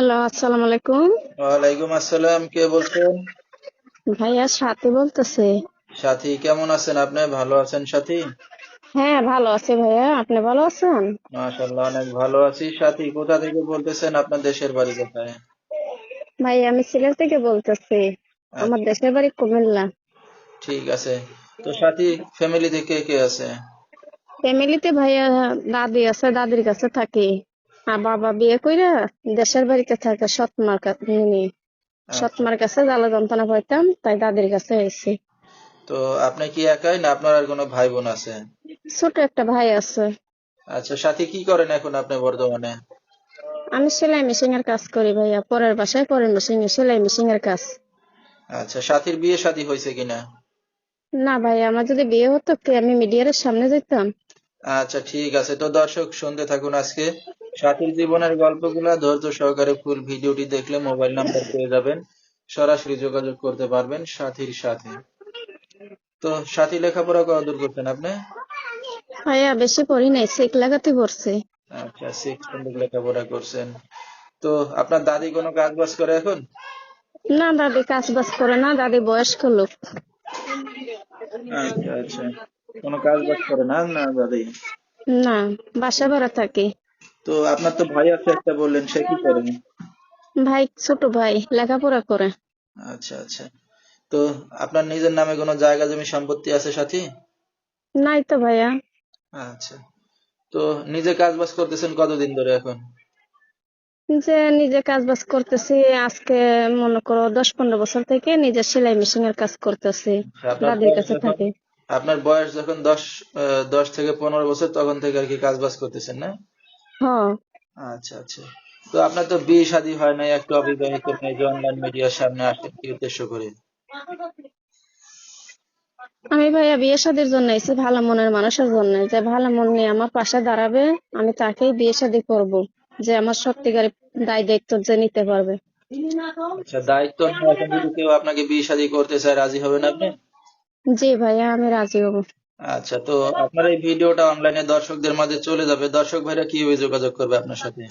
Hello আসসালামু আলাইকুম। ওয়ালাইকুম আসসালাম কে বলছেন? ভাইয়া সাথী বলতেছে। সাথী কেমন আছেন আপনি? ভালো আছেন সাথী? হ্যাঁ ভালো আছি ভাইয়া। আপনি ভালো আছেন? মাশাআল্লাহ অনেক ভালো আছি। সাথী কোথা থেকে বলতেছেন আপনার দেশের বাড়ি কোথায়? ভাই আমি সিলেট থেকে বলতেছি। আমার দেশের বাড়ি কুমিল্লা। ঠিক আছে। তো সাথী ফ্যামিলিতে কে কে আছে? ফ্যামিলিতে ভাইয়া দাদি আছে দাদির কাছে থাকি। আর বাবা বিয়ে কইরা দেশের বাড়িতে থাকে সৎমার কাছে নিয়ে সৎমার কাছে জ্বালা যন্ত্রণা পাইতাম তাই দাদির কাছে এসেছি তো আপনি কি একাই না আপনার আর কোনো ভাই বোন আছে? ছোট একটা ভাই আছে। আচ্ছা সাথী কি করেন এখন আপনি বর্তমানে? আমি সেলাই মেশিন এর কাজ করি ভাইয়া পরের বাসায় পরের মেশিন সেলাই মেশিন এর কাজ। আচ্ছা সাথীর বিয়ে শাদী হয়েছে কিনা? না ভাই আমার যদি বিয়ে হতো কি আমি মিডিয়ার সামনে যেতাম আচ্ছা ঠিক আছে। তো দর্শক শুনতে থাকুন আজকে। সাথীর জীবনের গল্পগুলা ধৈর্য সহকারে ফুল ভিডিওটি দেখলে মোবাইল নাম্বার পেয়ে যাবেন। সরাসরি যোগাযোগ করতে পারবেন সাথীর সাথে। তো সাথী লেখাপড়া কত দূর করছেন আপনি? ভাইয়া বেশি পড়ি নাই সেক লাগাতে পড়ছে। আচ্ছা সিক্স পর্যন্ত লেখাপড়া করছেন। তো আপনার দাদি কোনো কাজ বাজ করে এখন? না দাদি কাজ বাজ করে না দাদি বয়স্ক লোক। আচ্ছা আচ্ছা। কোনো কাজ বাজ করে না না দাদি? না বাসা ভাড়া থাকে। তো আপনার তো ভাই আছে একটা বললেন সে কি করে? ভাই ছোট ভাই লেখাপড়া করে। আচ্ছা আচ্ছা। তো আপনার নিজের নামে কোনো জায়গা জমি সম্পত্তি আছে সাথী? নাই তো ভাইয়া। আচ্ছা। তো নিজে কাজ বাজ করতেছেন কতদিন ধরে এখন? যে নিজে কাজ বাজ করতেছি আজকে মনে করো দশ পনেরো বছর থেকে নিজের সেলাই মেশিন এর কাজ করতেছি আপনার দাদির বয়স কাছে যখন- থাকি। আপনার বয়স যখন দশ দশ থেকে পনেরো বছর তখন থেকে আর কি কাজ বাজ করতেছেন না? হ্যাঁ। আচ্ছা আচ্ছা। তো আপনার তো বিয়ে শাদী হয় নাই একটু অবিবাহিত মেয়ে যে অনলাইন মিডিয়ার সামনে আসেন কি উদ্দেশ্য করে? আমি ভাইয়া বিয়ে শাদির জন্য এসেছি ভালো মনের মানুষের জন্য। যে ভালো মন নিয়ে আমার পাশে দাঁড়াবে আমি তাকেই বিয়ে শাদী করব যে আমার সত্যিকার দায় দায়িত্ব যে নিতে পারবে। আচ্ছা দায়িত্ব এখন যদি কেউ আপনাকে বিয়ে শাদী করতে চায় রাজি হবেন আপনি? জি ভাইয়া আমি রাজি হব। আচ্ছা তো আপনার এই ভিডিওটা অনলাইনে দর্শকদের মাঝে চলে যাবে। দর্শক ভাইরা কীভাবে যোগাযোগ করবে আপনার সাথে?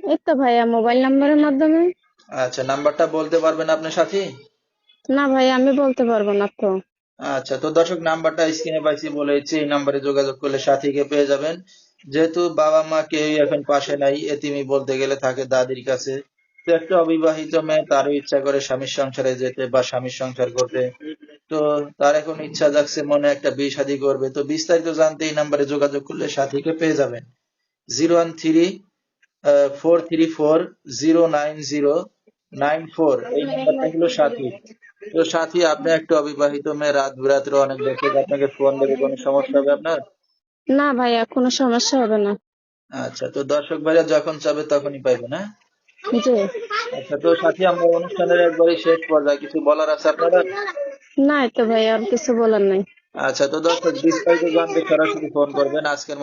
এই তো ভাইয়া মোবাইল নাম্বারের মাধ্যমে। আচ্ছা নাম্বারটা বলতে পারবেন আপনার সাথে? না ভাই আমি বলতে পারব না তো। আচ্ছা তো দর্শক নাম্বারটা স্ক্রিনে পাইছি বলেছি এই নাম্বারে যোগাযোগ করলে সাথীকে পেয়ে যাবেন। যেহেতু বাবা মা কেউই এখন পাশে নাই এতিমি বলতে গেলে থাকে দাদির কাছে। তো একটা অবিবাহিত মেয়ে তারও ইচ্ছা করে স্বামীর সংসারে যেতে বা স্বামীর সংসার করতে। তো তার এখন ইচ্ছা যাচ্ছে মনে একটা বিয়ে শাদী করবে। তো বিস্তারিত জানতে এই নাম্বারে যোগাযোগ করলে সাথীকে পেয়ে যাবেন। Zero one three four three four zero nine zero nine four. এই নাম্বারটা হলো সাথী। তো সাথী আপনি একটা অবিবাহিত মেয়ে রাত বিরাত্রে অনেক লোকে আপনাকে ফোন দেবে কোনো সমস্যা হবে আপনার? না ভাইয়া কোনো সমস্যা হবে না। আচ্ছা তো দর্শক ভাইরা যখন চাবে তখনই পাইবে না? আচ্ছা তো সাথী আমরা অনুষ্ঠানের একবারই শেষ পর্যায়ে কিছু বলার আছে আপনারা না এই তো ভাইয়া আর কিছু বলার নাই। আচ্ছা তো দর্শক, বিস্তারিত জানতে সরাসরি ফোন করবেন। আজকের মতো